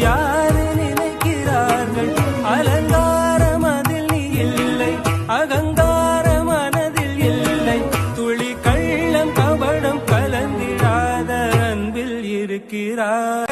யாரு நினைக்கிறார்கள்? அலங்காரம் அதில் இல்லை அகங்கார மனதில் இல்லை. துளி கள்ளம் கபடம் கலந்திடாத அன்பில் இருக்கிறார்